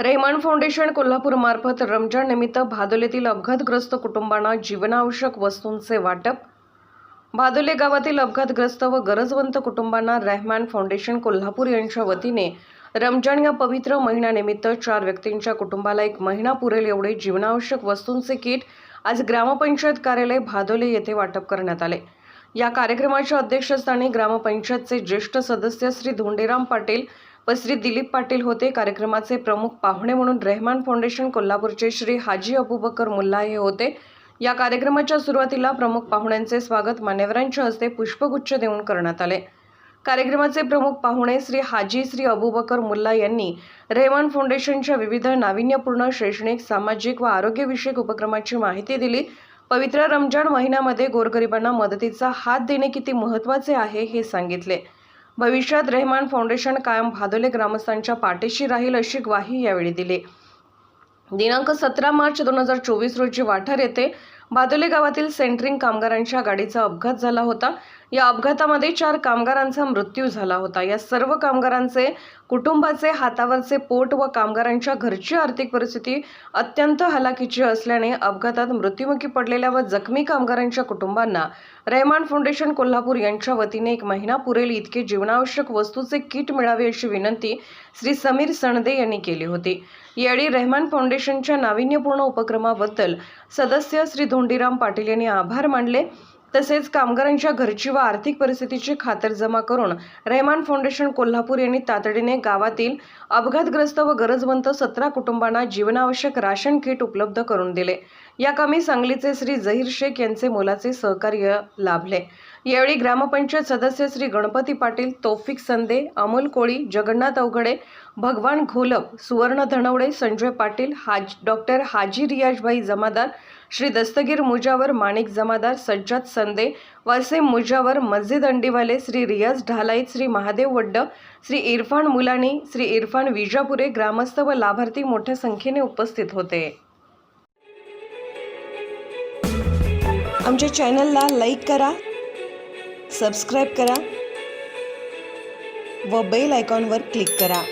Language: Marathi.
रेहमान फाउंडेशन कोल्हापूरमार्फत रमजान निमित्त भादोलीतील अपघातग्रस्त कुटुंबांना जीवनावश्यक वस्तूंचे वाटप. भादोले गावातील अपघातग्रस्त व गरजवंत कुटुंबांना रेहमान फाउंडेशन कोल्हापूर यांच्या वतीने रमजान या पवित्र महिन्यानिमित्त चार व्यक्तींच्या कुटुंबाला एक महिना पुरेल एवढे जीवनावश्यक वस्तूंचे किट आज ग्रामपंचायत कार्यालय भादोले येथे वाटप करण्यात आले. या कार्यक्रमाच्या अध्यक्षस्थानी ग्रामपंचायतचे ज्येष्ठ सदस्य श्री धोंडेराम पाटील व श्री दिलीप पाटील होते. कार्यक्रमाचे प्रमुख पाहुणे म्हणून रेहमान फाउंडेशन कोल्हापूरचे श्री हाजी अबुबकर मुल्ला हे होते. या कार्यक्रमाच्या सुरुवातीला प्रमुख पाहुण्यांचे स्वागत मान्यवरांच्या हस्ते पुष्पगुच्छ देऊन करण्यात आले. कार्यक्रमाचे प्रमुख पाहुणे श्री हाजी श्री अबुबकर मुल्ला यांनी रेहमान फाउंडेशनच्या विविध नाविन्यपूर्ण शैक्षणिक सामाजिक व आरोग्यविषयक उपक्रमाची माहिती दिली. पवित्र रमजान महिन्यामध्ये गोरगरिबांना मदतीचा हात देणे किती महत्त्वाचे आहे हे सांगितले. भविष्यात रेहमान फाउंडेशन कायम भादोले ग्रामस्थांच्या पाठीशी राहील अशी ग्वाही यावेळी दिली. दिनांक सतरा मार्च दोन हजार चोवीस रोजी वाठार येथे भादोले गावातील सेंट्रिंग कामगारांच्या गाडीचा अपघात झाला होता. या अपघातामध्ये चार कामगारांचा मृत्यू झाला होता. या सर्व कामगारांचे कुटुंबाचे हातावरचे पोट व कामगारांच्या घरची आर्थिक परिस्थिती अत्यंत हलाखीची असल्याने अपघातात मृत्युमुखी पडलेल्या व जखमी कामगारांच्या कुटुंबांना रेहमान फाउंडेशन कोल्हापूर यांच्या वतीने एक महिना पुरेल इतके जीवनावश्यक वस्तूचे किट मिळावे अशी विनंती श्री समीर सणदे यांनी केली होती. यावेळी रेहमान फाउंडेशनच्या नाविन्यपूर्ण उपक्रमाबद्दल सदस्य श्री धोंडीराम पाटील यांनी आभार मानले. तसेच कामगारांच्या घरची व आर्थिक परिस्थितीची खातरजमा करून रेहमान फाउंडेशन कोल्हापूर यांनी तातडीने गावातील अपघातग्रस्त व गरजवंत सतरा कुटुंबांना जीवनावश्यक राशन किट उपलब्ध करून दिले. या कामी सांगलीचे श्री झहीर शेख यांचे मोलाचे सहकार्य लाभले. यावेळी ग्रामपंचायत सदस्य श्री गणपती पाटील तौफिक संदे अमोल कोळी जगन्नाथ अवघडे भगवान घोलप सुवर्ण धनवडे संजय पाटील हाज डॉक्टर हाजी रियाजभाई जमादार श्री दस्तगीर मुजावर माणिक जमादार सज्जाद संदे वासिम मुजावर मस्जिद अंडीवाले श्री रियाज ढालाईत श्री महादेव वड्ड श्री इरफान मुलानी श्री इरफान विजापुरे ग्रामस्थ व लाभार्थी मोठ्या संख्येने उपस्थित होते. आमच्या चॅनलला लाईक करा सबस्क्राईब करा व बेल आयकॉनवर क्लिक करा.